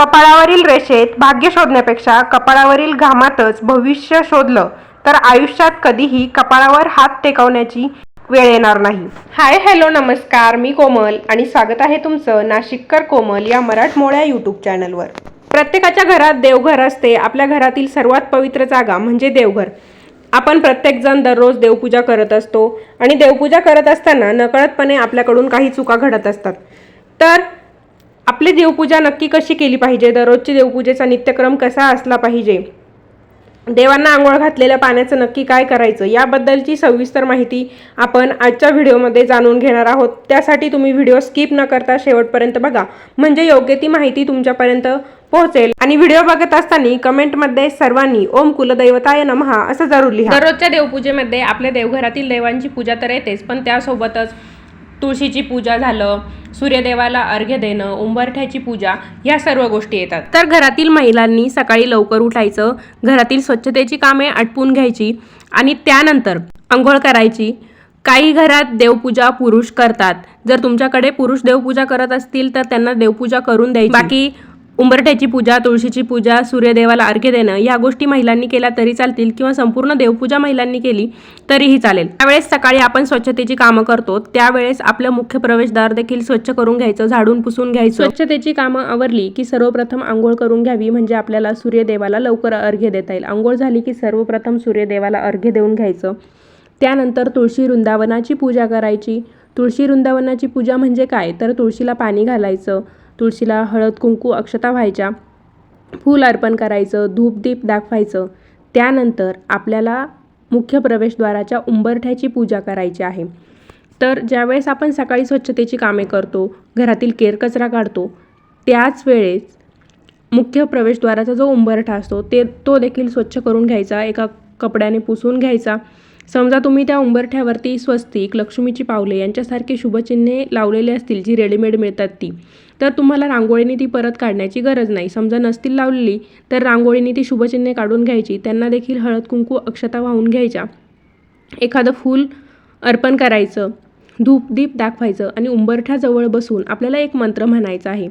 कपाळावरील रेषेत भाग्य शोधण्यापेक्षा कपाळावरील घामातच भविष्य शोधलं तर आयुष्यात कधीही कपाळावर हात टेकवण्याची वेळ येणार नाही. हाय हॅलो नमस्कार. मी कोमल आणि स्वागत आहे तुमचं नाशिककर कोमल या मराठमोळ्या यूट्यूब चॅनलवर. प्रत्येकाच्या घरात देवघर असते. आपल्या घरातील सर्वात पवित्र जागा म्हणजे देवघर. आपण प्रत्येकजण दररोज देवपूजा करत असतो आणि देवपूजा करत असताना नकळतपणे आपल्याकडून काही चुका घडत असतात. तर आपली देवपूजा नक्की कशी केली पाहिजे? दररोजची देवपूजेचा नित्यक्रम कसा असला पाहिजे? देवांना आंघोळ घातलेल्या पाण्याचं नक्की काय करायचं? याबद्दलची सविस्तर माहिती आपण आजच्या व्हिडिओमध्ये जाणून घेणार आहोत. त्यासाठी तुम्ही व्हिडिओ स्किप न करता शेवटपर्यंत बघा. म्हणजे योग्य ती माहिती तुमच्यापर्यंत पोहोचेल. आणि व्हिडिओ बघत असताना कमेंटमध्ये सर्वांनी ओम कुलदैवताय नमहा असं जरूर लिहा. दररोजच्या देवपूजेमध्ये आपल्या देवघरातील देवांची पूजा तर येतेच पण त्यासोबतच तुळशीची पूजा झालं सूर्यदेवाला अर्घ्य देणं उंबरठ्याची पूजा या सर्व गोष्टी येतात. तर घरातील महिलांनी सकाळी लवकर उठायचं घरातील स्वच्छतेची कामे आटपून घ्यायची आणि त्यानंतर आंघोळ करायची. काही घरात देवपूजा पुरुष करतात. जर तुमच्याकडे पुरुष देवपूजा करत असतील तर त्यांना देवपूजा करून द्यायची. बाकी उंबरठ्याची पूजा तुळशीची पूजा सूर्यदेवाला अर्घ्य देणं या गोष्टी महिलांनी केल्या तरी चालतील किंवा संपूर्ण देवपूजा महिलांनी केली तरीही चालेल. त्यावेळेस सकाळी आपण स्वच्छतेची कामं करतो त्यावेळेस आपलं मुख्य प्रवेशद्वार देखील स्वच्छ करून घ्यायचं झाडून पुसून घ्यायचं. स्वच्छतेची कामं आवरली की सर्वप्रथम आंघोळ करून घ्यावी म्हणजे आपल्याला सूर्यदेवाला लवकर अर्घ्य देता येईल. आंघोळ झाली की सर्वप्रथम सूर्यदेवाला अर्घ्य देऊन घ्यायचं. त्यानंतर तुळशी वृंदावनाची पूजा करायची. तुळशी वृंदावनाची पूजा म्हणजे काय? तर तुळशीला पाणी घालायचं. तुळशीला हळद कुंकू अक्षता व्हायच्या. फूल अर्पण करायचं धूपदीप दाखवायचं. त्यानंतर आपल्याला मुख्य प्रवेशद्वाराच्या उंबरठ्याची पूजा करायची आहे. तर ज्यावेळेस आपण सकाळी स्वच्छतेची कामे करतो घरातील केरकचरा काढतो त्याच वेळेस मुख्य प्रवेशद्वाराचा जो उंबरठा असतो ते तो देखील स्वच्छ करून घ्यायचा एका कपड्याने पुसून घ्यायचा. समजा तुम्ही त्या उंबरठ्यावरती स्वस्तिक लक्ष्मीची पावले यांच्यासारखी शुभचिन्हे लावलेली असतील जी रेडीमेड मिळतात ती तर तुम्हाला रांगोळीने ती परत काढण्याची गरज नाही. समजा नसतील लावलेली तर रांगोळीने ती शुभचिन्हे काढून घ्यायची. त्यांना देखील हळद कुंकू अक्षता वाहून घ्यायच्या. एखादं फूल अर्पण करायचं धूप दीप दाखवायचं आणि उंबरठ्याजवळ बसून आपल्याला एक मंत्र म्हणायचा आहे.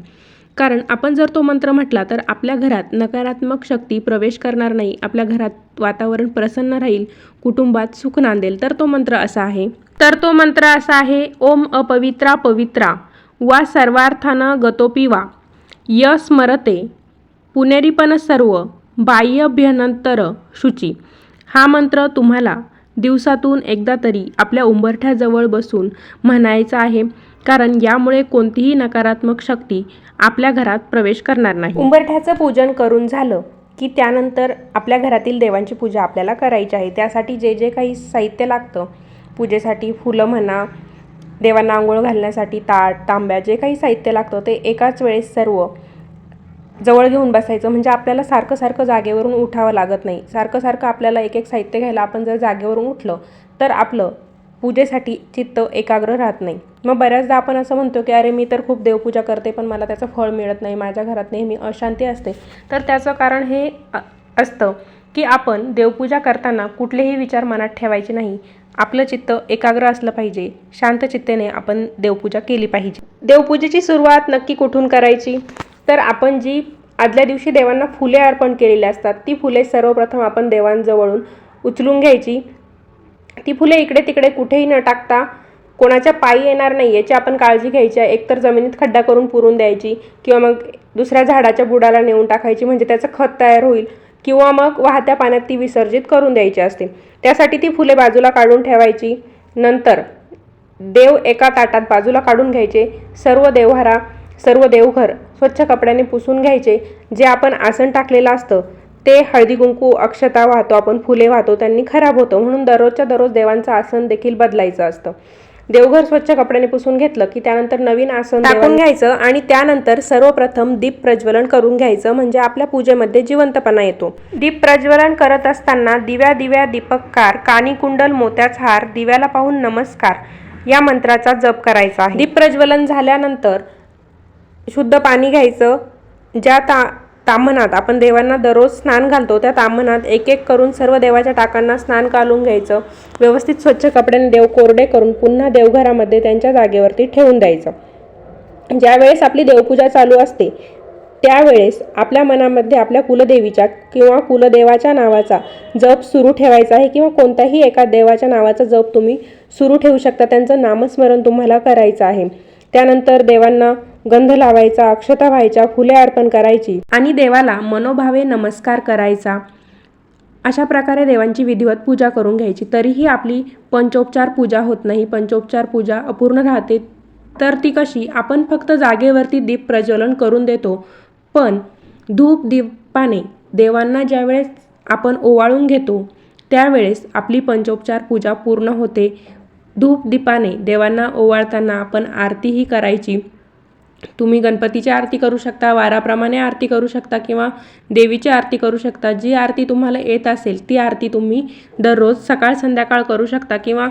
कारण आपण जर तो मंत्र म्हटला तर आपल्या घरात नकारात्मक शक्ती प्रवेश करणार नाही. आपल्या घरात वातावरण प्रसन्न राहील कुटुंबात सुख नांदेल. तर तो मंत्र असा आहे. तर तो मंत्र असा आहे ओम अपवित्रा पवित्रा वा सर्वार्थानं गतोपी वा य स्मरते पुनेरीपण सर्व बाह्यभ्यनंतर शुची. हा मंत्र तुम्हाला दिवसातून एकदा तरी आपल्या उंबरठ्याजवळ बसून म्हणायचं आहे कारण यामुळे कोणतीही नकारात्मक शक्ती आपल्या घरात प्रवेश करणार नाही. उंबरठ्याचं पूजन करून झालं की त्यानंतर आपल्या घरातील देवांची पूजा आपल्याला करायची आहे. त्यासाठी जे जे काही साहित्य लागतं पूजेसाठी फुलं म्हणा देवांना आंघोळ घालण्यासाठी ताट तांब्या जे काही साहित्य लागतं ते एकाच वेळेस सर्व जवळ घेऊन बसायचं. म्हणजे आपल्याला सारखं सारखं जागेवरून उठावं लागत नाही. सारखं सारखं आपल्याला एक एक साहित्य घ्यायला आपण जर जागेवरून उठलं तर आपलं पूजेसाठी चित्त एकाग्र राहत नाही. मग बऱ्याचदा आपण असं म्हणतो की अरे मी तर खूप देवपूजा करते पण मला त्याचं फळ मिळत नाही. माझ्या घरात नेहमी अशांती असते. तर त्याचं कारण हे असतं की आपण देवपूजा करताना कुठलेही विचार मनात ठेवायचे नाही. आपलं चित्त एकाग्र असलं पाहिजे. शांत चित्तेने आपण देवपूजा केली पाहिजे. देवपूजेची सुरुवात नक्की कुठून करायची? तर आपण जी आदल्या दिवशी देवांना फुले अर्पण केलेली असतात ती फुले सर्वप्रथम आपण देवांजवळून उचलून घ्यायची. ती फुले इकडे तिकडे कुठेही न टाकता कोणाच्या पायी येणार नाही याची आपण काळजी घ्यायची आहे. एकतर जमिनीत खड्डा करून पुरून द्यायची किंवा मग दुसऱ्या झाडाच्या बुडाला नेऊन टाकायची म्हणजे त्याचं खत तयार होईल. किंवा मग वाहत्या पाण्यात ती विसर्जित करून द्यायची असते. त्यासाठी ती फुले बाजूला काढून ठेवायची. नंतर देव एका ताटात बाजूला काढून घ्यायचे. सर्व देवहारा सर्व देवघर स्वच्छ कपड्याने पुसून घ्यायचे जे आपण आसन टाकलेलं असतं ते हळदी कुंकू अक्षता वाहतो आपण फुले वाहतो त्यांनी खराब होतं. म्हणून दररोजच्या दररोज देवांचं आसन देखील बदलायचं असतं. देवघर स्वच्छ कपड्याने पुसून घेतलं की त्यानंतर नवीन आसन टाकून घ्यायचं आणि त्यानंतर सर्वप्रथम दीप प्रज्वलन करून घ्यायचं म्हणजे आपल्या पूजेमध्ये जिवंतपणा येतो. दीप प्रज्वलन करत असताना दिव्या दिव्या दीपककार कानी कुंडल मोत्याचा हार दिव्याला पाहून नमस्कार या मंत्राचा जप करायचा आहे. दीप प्रज्वलन झाल्यानंतर शुद्ध पाणी घ्यायचं. ज्या ता ताम्हणात आपण देवांना दररोज स्नान घालतो त्या ताम्हणात एक एक करून सर्व देवाच्या टाकांना स्नान घालून घ्यायचं. व्यवस्थित स्वच्छ कपड्याने देव कोरडे करून पुन्हा देवघरामध्ये त्यांच्या जागेवरती ठेवून द्यायचं. ज्यावेळेस आपली देवपूजा चालू असते त्यावेळेस आपल्या मनामध्ये आपल्या कुलदेवीच्या किंवा कुलदेवाच्या नावाचा जप सुरू ठेवायचा आहे किंवा कोणत्याही एका देवाच्या नावाचा जप तुम्ही सुरू ठेवू शकता. त्यांचं नामस्मरण तुम्हाला करायचं आहे. त्यानंतर देवांना गंध लावायचा अक्षता व्हायच्या फुले अर्पण करायची आणि देवाला मनोभावे नमस्कार करायचा. अशा प्रकारे देवांची विधिवत पूजा करून घ्यायची. तरीही आपली पंचोपचार पूजा होत नाही. पंचोपचार पूजा अपूर्ण राहते तर ती कशी? आपण फक्त जागेवरती दीप प्रज्वलन करून देतो. पण धूप दीपाने देवांना ज्यावेळेस आपण ओवाळून घेतो त्यावेळेस आपली पंचोपचार पूजा पूर्ण होते. धूप दीपाने देवांना ओवाळताना आपण आरतीही करायची. तुम्ही गणपतीची आरती करू शकता वाराप्रमाणे आरती करू शकता किंवा देवीची आरती करू शकता. जी आरती तुम्हाला येत असेल ती आरती तुम्ही दररोज सकाळ संध्याकाळ करू शकता किंवा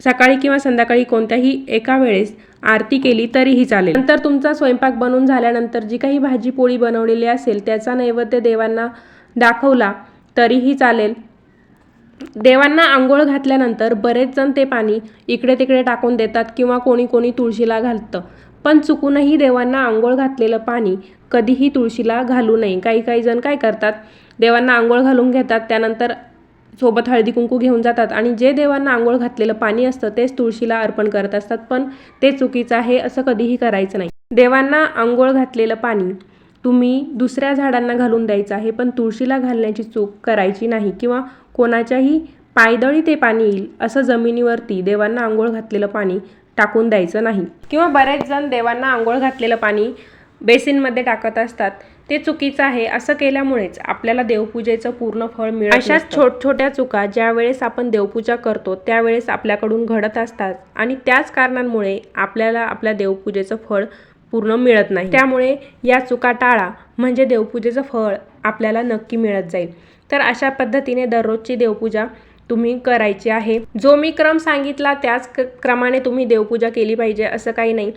सकाळी किंवा संध्याकाळी कोणत्याही एका वेळेस आरती केली तरीही चालेल. नंतर तुमचा स्वयंपाक बनवून झाल्यानंतर जी काही भाजी पोळी बनवलेली असेल त्याचा नैवेद्य देवांना दाखवला तरीही चालेल. देवांना आंघोळ घातल्यानंतर बरेच जण ते पाणी इकडे तिकडे टाकून देतात किंवा कोणी कोणी तुळशीला घालतं. पण चुकूनही देवांना आंघोळ घातलेलं पाणी कधीही तुळशीला घालू नये. काही काही जण काय करतात? देवांना आंघोळ घालून घेतात त्यानंतर सोबत हळदी कुंकू घेऊन जातात आणि जे देवांना आंघोळ घातलेलं पाणी असतं तेच तुळशीला अर्पण करत असतात. पण ते चुकीचं आहे असं कधीही करायचं नाही. देवांना आंघोळ घातलेलं पाणी तुम्ही दुसऱ्या झाडांना घालून द्यायचं आहे पण तुळशीला घालण्याची चूक करायची नाही किंवा कोणाच्याही पायदळी ते पाणी येईल असं जमिनीवरती देवांना आंघोळ घातलेलं पाणी टाकून द्यायचं नाही. किंवा बरेच जण देवांना आंघोळ घातलेलं पाणी बेसिनमध्ये टाकत असतात ते चुकीचं आहे असं केल्यामुळेच आपल्याला देवपूजेचं पूर्ण फळ मिळत अशाच छोट छोट्या चुका ज्या वेळेस आपण देवपूजा करतो त्यावेळेस आपल्याकडून घडत असतात आणि त्याच कारणांमुळे आपल्याला आपल्या देवपूजेचं फळ पूर्ण मिळत नाही. त्यामुळे या चुका टाळा म्हणजे देवपूजेचं फळ आपल्याला नक्की मिळत जाईल. तर अशा पद्धतीने दररोजची देवपूजा तुम्ही करायची आहे. जो मी क्रम सांगितला त्याच क्रमाने तुम्ही देवपूजा केली पाहिजे असं काही नाही.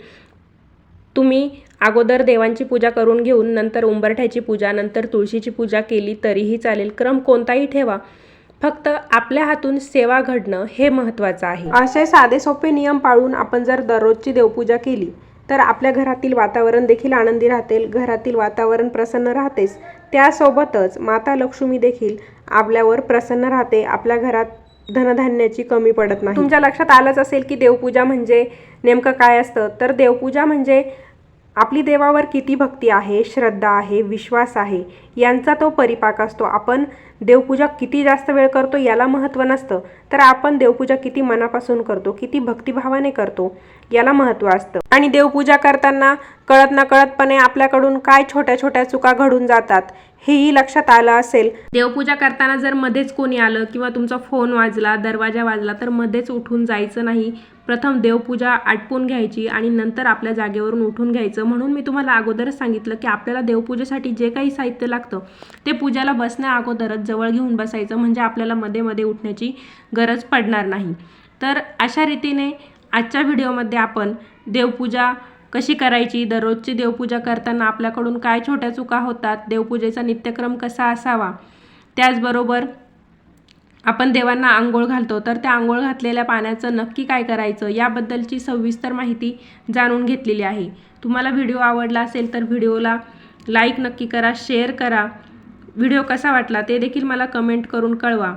तुम्ही अगोदर देवांची पूजा करून घेऊन नंतर उंबरठ्याची पूजा नंतर तुळशीची पूजा केली तरीही चालेल. क्रम कोणताही ठेवा. फक्त आपल्या हातून सेवा घडणं हे महत्त्वाचं आहे. असे साधे सोपे नियम पाळून आपण जर दररोजची देवपूजा केली तर आपल्या घरातील वातावरण देखील आनंदी राहते घरातील वातावरण प्रसन्न राहतेच. त्यासोबतच माता लक्ष्मी देखील आपल्यावर प्रसन्न राहते. आपल्या घरात धनधान्याची कमी पडत नाही. तुमच्या लक्षात आलंच असेल की देवपूजा म्हणजे नेमकं काय असतं? तर देवपूजा म्हणजे आपली देवावर किती भक्ती आहे श्रद्धा आहे विश्वास आहे यांचा तो परिपाक असतो. आपण देवपूजा किती जास्त वेळ करतो याला महत्त्व नसतं. तर आपण देवपूजा किती मनापासून करतो किती भक्तिभावाने करतो याला महत्त्व असतं. आणि देवपूजा करताना कळत नकळतपणे आपल्याकडून काय छोट्या छोट्या चुका घडून जातात हेही लक्षात आलं असेल. देवपूजा करताना जर मध्येच कोणी आलं किंवा तुमचा फोन वाजला दरवाजा वाजला तर मध्येच उठून जायचं नाही. प्रथम देवपूजा आटपून घ्यायची आणि नंतर आपल्या जागेवरून उठून घ्यायचं. म्हणून मी तुम्हाला अगोदरच सांगितलं की आपल्याला देवपूजेसाठी जे काही साहित्य लागतं ते पूजाला बसण्या अगोदरच जवळ घेऊन बसायचं. म्हणजे आपल्याला मध्ये मध्ये उठण्याची गरज गरज पडणार नाही. तर अशा रीतीने आजच्या व्हिडिओमध्ये आपण देवपूजा कशी करायची दररोजची देवपूजा करताना आपल्याकडून काय छोट्या चुका होतात देवपूजेचा नित्यक्रम कसा असावा त्याचबरोबर आपण देवांना आंघोळ घालतो तर त्या आंघोळ घातलेल्या पाण्याचं नक्की काय करायचं याबद्दलची सविस्तर माहिती जाणून घेतलेली आहे. तुम्हाला व्हिडिओ आवडला असेल तर व्हिडिओला लाईक नक्की करा शेअर करा. व्हिडिओ कसा वाटला ते देखील मला कमेंट करून कळवा.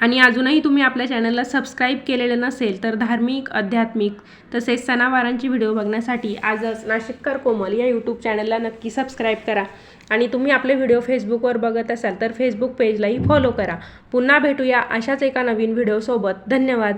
आणि अजूनही तुम्ही आपल्या चॅनलला सबस्क्राईब केलेलं नसेल तर धार्मिक आध्यात्मिक तसेच सणावारांची व्हिडिओ बघण्यासाठी आजच नाशिककर कोमल या यूट्यूब चॅनलला नक्की सबस्क्राईब करा. आणि तुम्ही आपले व्हिडिओ फेसबुकवर बघत असाल तर फेसबुक पेजलाही फॉलो करा. पुन्हा भेटूया अशाच एका नवीन व्हिडिओसोबत. धन्यवाद.